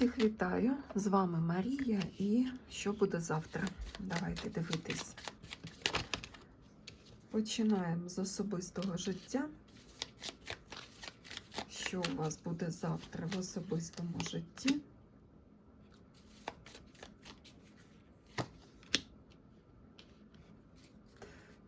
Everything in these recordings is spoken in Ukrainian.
Всіх вітаю! З вами Марія і що буде завтра? Давайте дивитись. Починаємо з особистого життя. Що у вас буде завтра в особистому житті?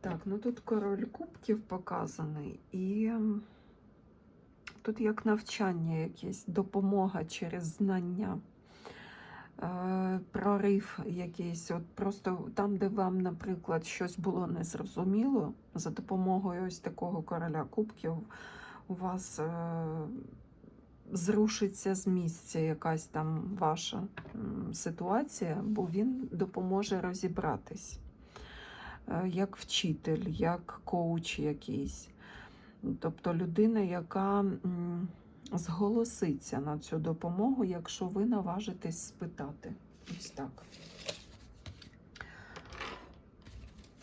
Так, ну тут король кубків показаний, і тут як навчання якесь, допомога через знання, е, прорив якийсь. От просто там, де вам, наприклад, щось було незрозуміло, за допомогою ось такого короля кубків у вас е, зрушиться з місця якась там ваша ситуація, бо він допоможе розібратись е, як вчитель, як коуч якийсь. Тобто людина, яка зголоситься на цю допомогу, якщо ви наважитесь спитати. Ось так.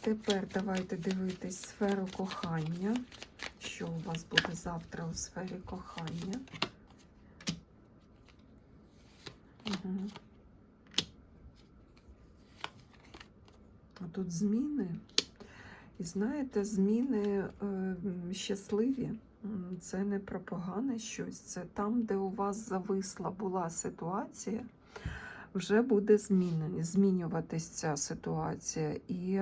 Тепер давайте дивитись сферу кохання. Що у вас буде завтра у сфері кохання? Угу. Тут зміни. І знаєте, зміни е, щасливі. Це не про погане щось. Це там, де у вас зависла була ситуація, вже буде змінена, змінюватись ця ситуація. І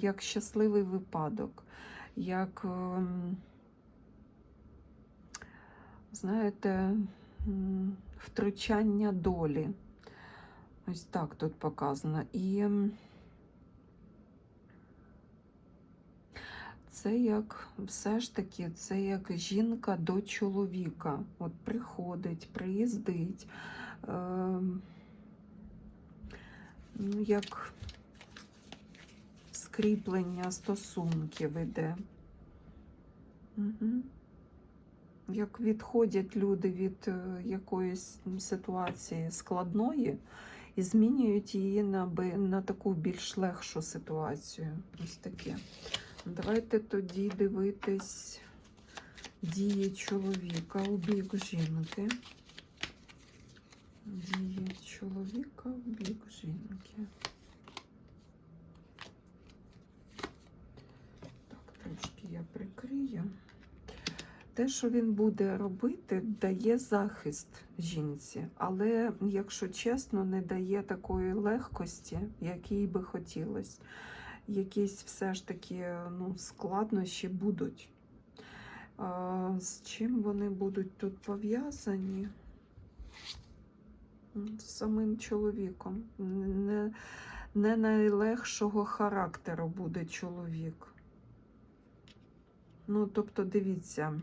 як щасливий випадок, як, ем, знаєте, втручання долі. Ось так тут показано. І це як все ж таки, це як жінка до чоловіка. От приходить, приїздить. ну, як скріплення стосунків іде. Угу. Як відходять люди від е, якоїсь ситуації складної і змінюють її на, на таку більш легшу ситуацію. Ось таке. Давайте тоді дивитись дії чоловіка у бік жінки. Дії чоловіка у бік жінки. Так, трошки я прикрию. Те, що він буде робити, дає захист жінці, але, якщо чесно, не дає такої легкості, як їй би хотілося. Якісь все ж таки ну, складнощі будуть. З чим вони будуть тут пов'язані? З самим чоловіком. Не, не найлегшого характеру буде чоловік. Ну, тобто, дивіться,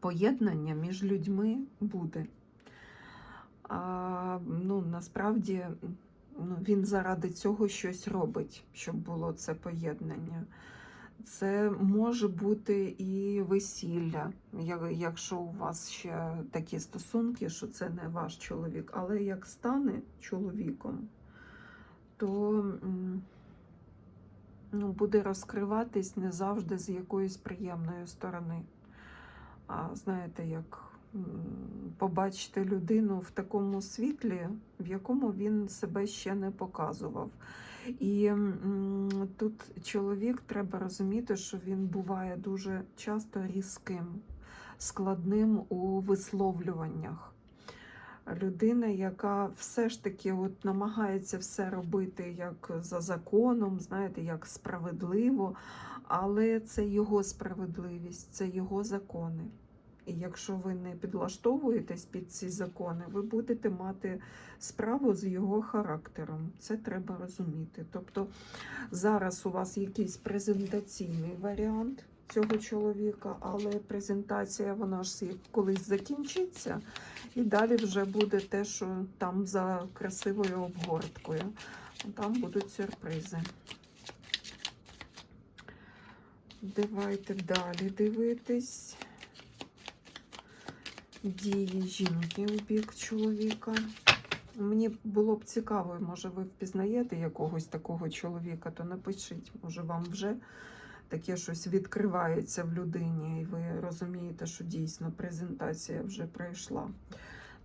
поєднання між людьми буде. А, ну, насправді ну, він заради цього щось робить, щоб було це поєднання. Це може бути і весілля, якщо у вас ще такі стосунки, що це не ваш чоловік, але як стане чоловіком, то ну, буде розкриватись не завжди з якоїсь приємної сторони. А знаєте, як побачити людину в такому світлі, в якому він себе ще не показував. І тут чоловік треба розуміти, що він буває дуже часто різким, складним у висловлюваннях. Людина, яка все ж таки от намагається все робити як за законом, знаєте, як справедливо, але це його справедливість, це його закони. І якщо ви не підлаштовуєтесь під ці закони, ви будете мати справу з його характером. Це треба розуміти. Тобто зараз у вас якийсь презентаційний варіант цього чоловіка, але презентація вона ж колись закінчиться, і далі вже буде те, що там за красивою обгорткою. Там будуть сюрпризи. Давайте далі дивитись. Дії жінки у бік чоловіка. Мені було б цікаво, може, ви впізнаєте якогось такого чоловіка, то напишіть, може, вам вже таке щось відкривається в людині, і ви розумієте, що дійсно презентація вже пройшла.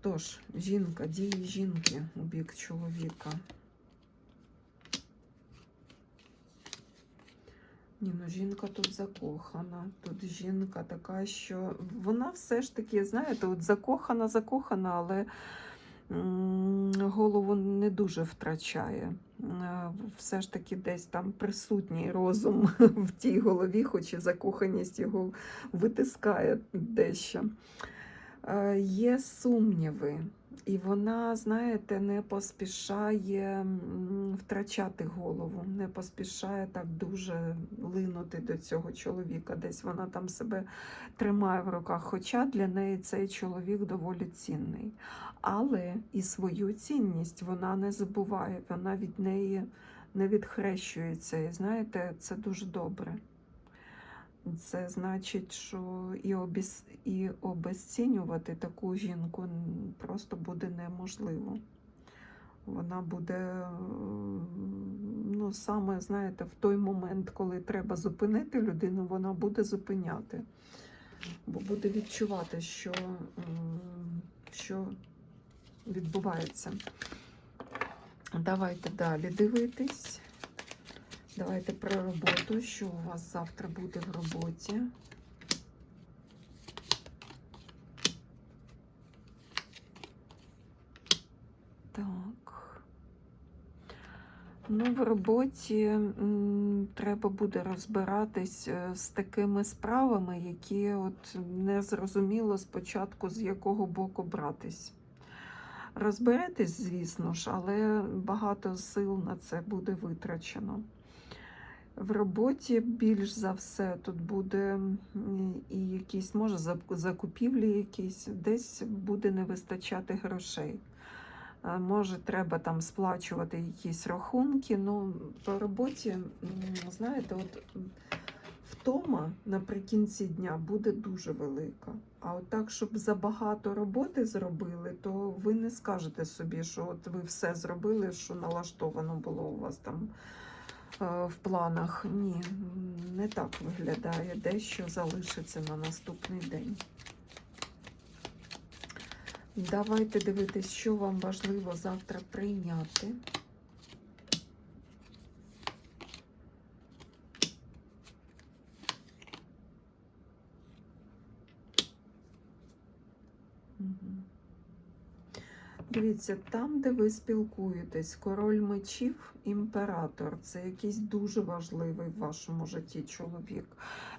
Тож, жінка, дії жінки у бік чоловіка. Ні, ну жінка тут закохана. Тут жінка така, що вона все ж таки, знаєте, от закохана, закохана, але голову не дуже втрачає. Е, Все ж таки десь там присутній розум в тій голові, хоч і закоханість його витискає дещо. Е, Є сумніви, і вона, знаєте, не поспішає втрачати голову, не поспішає так дуже линути до цього чоловіка. Десь вона там себе тримає в руках. Хоча для неї цей чоловік доволі цінний. Але і свою цінність вона не забуває, вона від неї не відхрещується. І знаєте, це дуже добре. Це значить, що і, обіс... і обезцінювати таку жінку просто буде неможливо. Вона буде, ну, саме, знаєте, в той момент, коли треба зупинити людину, вона буде зупиняти. Бо буде відчувати, що, що відбувається. Давайте далі дивитись. Давайте про роботу. Що у вас завтра буде в роботі? Так. Ну, в роботі треба буде розбиратись е, з такими справами, які от не зрозуміло спочатку, з якого боку братись. Розберетесь, звісно ж, але багато сил на це буде витрачено. В роботі більш за все тут буде і якісь, може, закупівлі якісь, десь буде не вистачати грошей. Може, треба там сплачувати якісь рахунки. Ну, по роботі, знаєте, от втома наприкінці дня буде дуже велика. А от так, щоб забагато роботи зробили, то ви не скажете собі, що от ви все зробили, що налаштовано було у вас там в планах. Ні, не так виглядає. Дещо залишиться на наступний день. Давайте дивитись, що вам важливо завтра прийняти. Дивіться, там, де ви спілкуєтесь, король мечів, імператор це якийсь дуже важливий в вашому житті чоловік.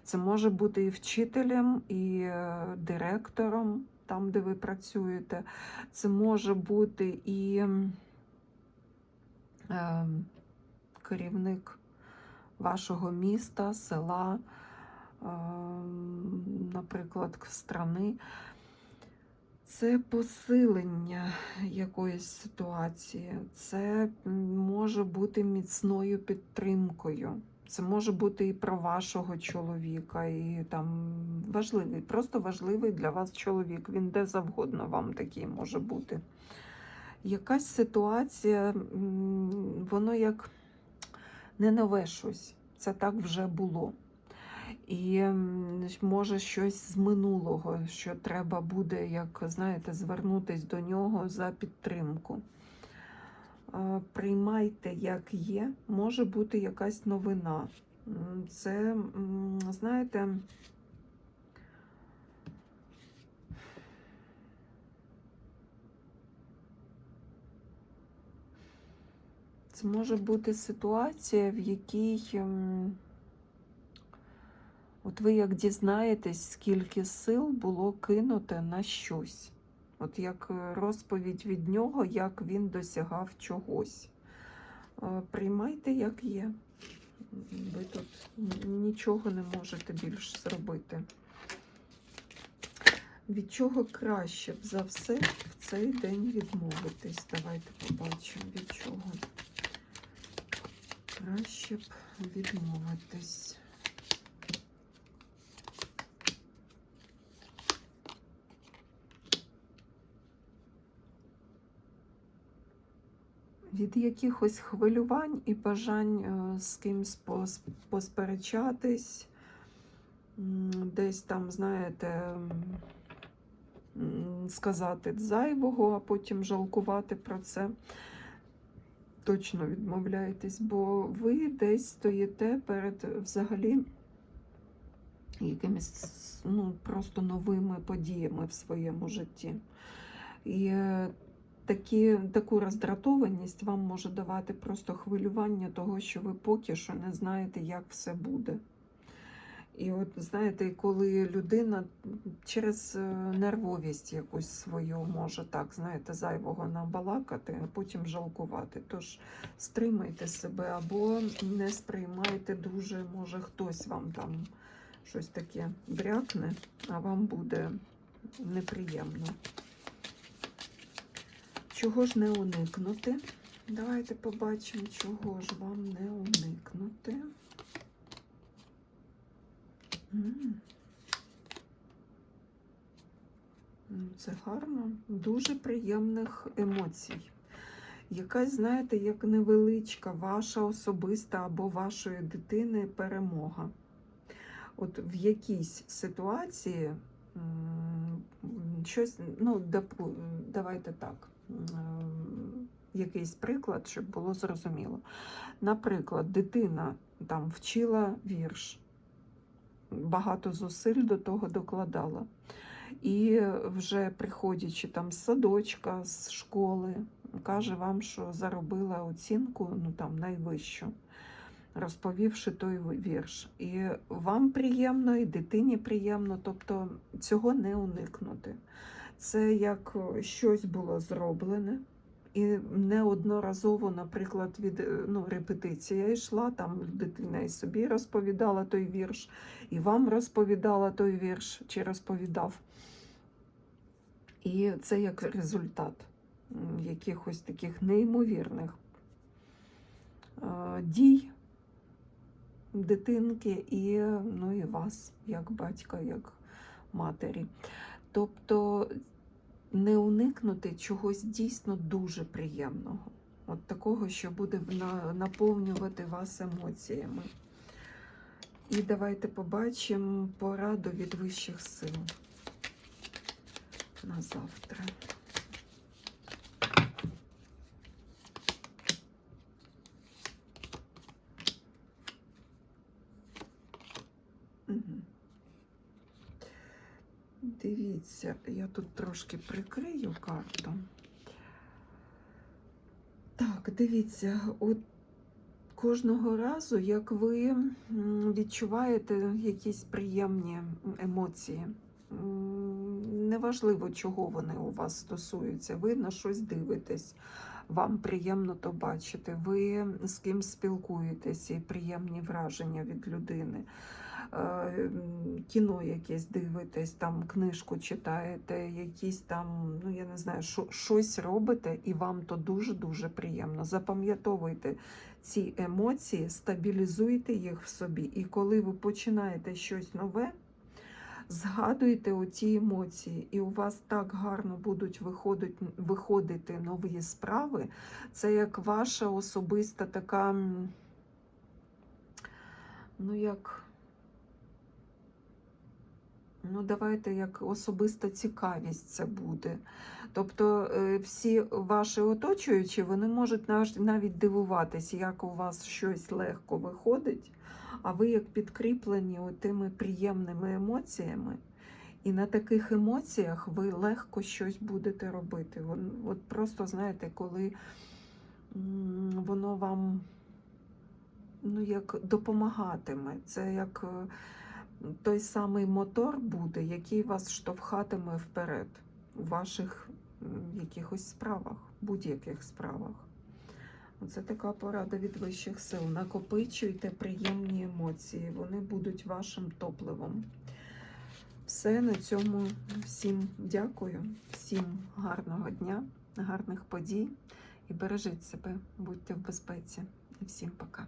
Це може бути і вчителем, і е, директором, там, де ви працюєте. Це може бути і е, керівник вашого міста, села, е, наприклад, страни. Це посилення якоїсь ситуації, це може бути міцною підтримкою. Це може бути і про вашого чоловіка, і там важливий, просто важливий для вас чоловік. Він де завгодно вам такий може бути. Якась ситуація, воно як не нове щось. Це так вже було. І може щось з минулого, що треба буде, як знаєте, звернутись до нього за підтримку. Приймайте, як є, може бути якась новина. Це, знаєте, це може бути ситуація, в якій. От ви як дізнаєтесь, скільки сил було кинуте на щось. От як е, розповідь від нього, як він досягав чогось. Е, Приймайте, як є. Ви тут нічого не можете більш зробити. Від чого краще б за все в цей день відмовитись? Давайте побачимо, від чого краще б відмовитись. Від якихось хвилювань і бажань е, з кимсь посперечатись, десь там, знаєте, сказати зайвого, а потім жалкувати про це. Точно відмовляєтесь, бо ви десь стоїте перед взагалі якимись ну, просто новими подіями в своєму житті. І е, такі, таку роздратованість вам може давати просто хвилювання того, що ви поки що не знаєте, як все буде. І от знаєте, коли людина через е, нервовість якусь свою може так, знаєте, зайвого набалакати, а потім жалкувати. Тож стримайте себе або не сприймайте дуже, може хтось вам там щось таке брякне, а вам буде неприємно. Чого ж не уникнути? Давайте побачимо, чого ж вам не уникнути. Ну, Це гарно, дуже приємних емоцій. Якась, знаєте, як невеличка ваша особиста або вашої дитини перемога. От в якійсь ситуації щось, ну, давайте так, якийсь приклад, щоб було зрозуміло. Наприклад, дитина там вчила вірш, багато зусиль до того докладала. І вже приходячи там з садочка, з школи, каже вам, що заробила оцінку ну, там, найвищу, розповівши той вірш. І вам приємно, і дитині приємно, тобто цього не уникнути. Це як щось було зроблене. І неодноразово, наприклад, від е, ну, репетиція йшла, там дитина і собі розповідала той вірш, і вам розповідала той вірш чи розповідав. І це як результат якихось таких неймовірних е, дій дитинки і, ну, і вас, як батька, як матері. Тобто не уникнути чогось дійсно дуже приємного. От такого, що буде наповнювати вас емоціями. І давайте побачимо пораду від вищих сил на завтра. Дивіться, я тут трошки прикрию карту. Так, дивіться, от кожного разу, як ви відчуваєте якісь приємні емоції, неважливо, чого вони у вас стосуються, ви на щось дивитесь, вам приємно то бачити, ви з ким спілкуєтесь і приємні враження від людини. Е, Кіно якесь дивитесь, там книжку читаєте, якісь там, ну я не знаю, що, щось робите, і вам то дуже-дуже приємно. Запам'ятовуйте ці емоції, стабілізуйте їх в собі. І коли ви починаєте щось нове, згадуйте оці емоції, і у вас так гарно будуть виходити, виходити нові справи. Це як ваша особиста така, ну як. Ну, давайте як особиста цікавість це буде. Тобто е, всі ваші оточуючі вони можуть навіть дивуватись, як у вас щось легко виходить, а ви як підкріплені тими приємними емоціями. І на таких емоціях ви легко щось будете робити. От просто знаєте, коли воно вам ну, як допомагатиме. Це як е, той самий мотор буде, який вас штовхатиме вперед у ваших якихось справах, будь-яких справах. Це така порада від вищих сил. Накопичуйте приємні емоції, вони будуть вашим топливом. Все на цьому всім дякую, всім гарного дня, гарних подій і бережіть себе, будьте в безпеці. І всім пока.